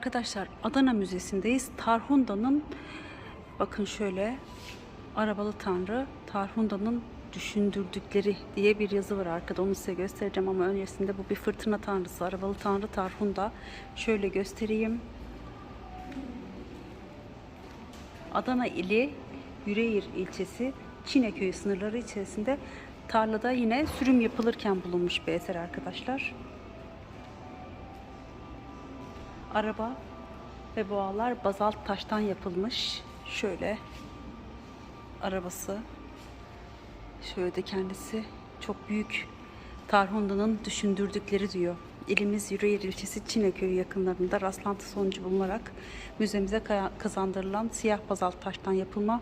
Arkadaşlar Adana Müzesi'ndeyiz. Tarhunda'nın bakın şöyle arabalı tanrı Tarhunda'nın düşündürdükleri diye bir yazı var arkada. Onu size göstereceğim ama öncesinde bu bir fırtına tanrısı. Arabalı tanrı Tarhunda. Şöyle göstereyim. Adana ili Yüreğir ilçesi Çineköy sınırları içerisinde tarlada yine sürüm yapılırken bulunmuş bir eser arkadaşlar. Araba ve boğalar bazalt taştan yapılmış. Şöyle arabası. Şöyle de kendisi çok büyük. Tarhunda'nın düşündürdükleri diyor. İlimiz Yüreğir ilçesi Çineköy'ü yakınlarında rastlantı sonucu bulunarak müzemize kazandırılan siyah bazalt taştan yapılma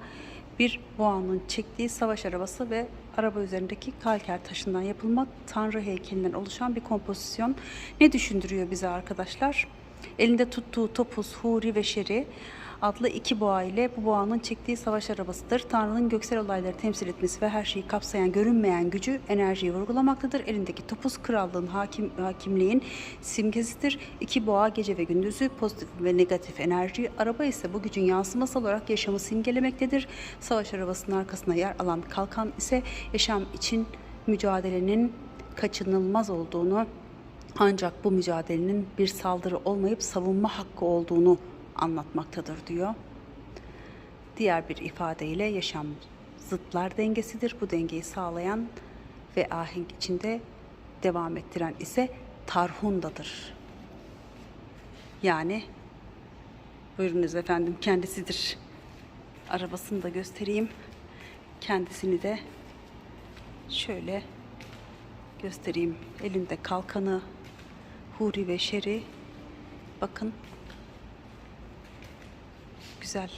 bir boğanın çektiği savaş arabası ve araba üzerindeki kalker taşından yapılma tanrı heykelinden oluşan bir kompozisyon. Ne düşündürüyor bize arkadaşlar? Elinde tuttuğu topuz, huri ve şeri adlı iki boğa ile bu boğanın çektiği savaş arabasıdır. Tanrı'nın göksel olayları temsil etmesi ve her şeyi kapsayan görünmeyen gücü, enerjiyi vurgulamaktadır. Elindeki topuz krallığın hakim, hakimliğin simgesidir. İki boğa gece ve gündüzü pozitif ve negatif enerji, araba ise bu gücün yansıması olarak yaşamı simgelemektedir. Savaş arabasının arkasına yer alan kalkan ise yaşam için mücadelenin kaçınılmaz olduğunu ancak bu mücadelenin bir saldırı olmayıp savunma hakkı olduğunu anlatmaktadır diyor. Diğer bir ifadeyle yaşam zıtlar dengesidir. Bu dengeyi sağlayan ve ahenk içinde devam ettiren ise Tarhunda'dır. Yani buyurunuz efendim kendisidir. Arabasını da göstereyim. Kendisini de şöyle göstereyim. Elinde kalkanı, huri ve şeri. Bakın. Güzel.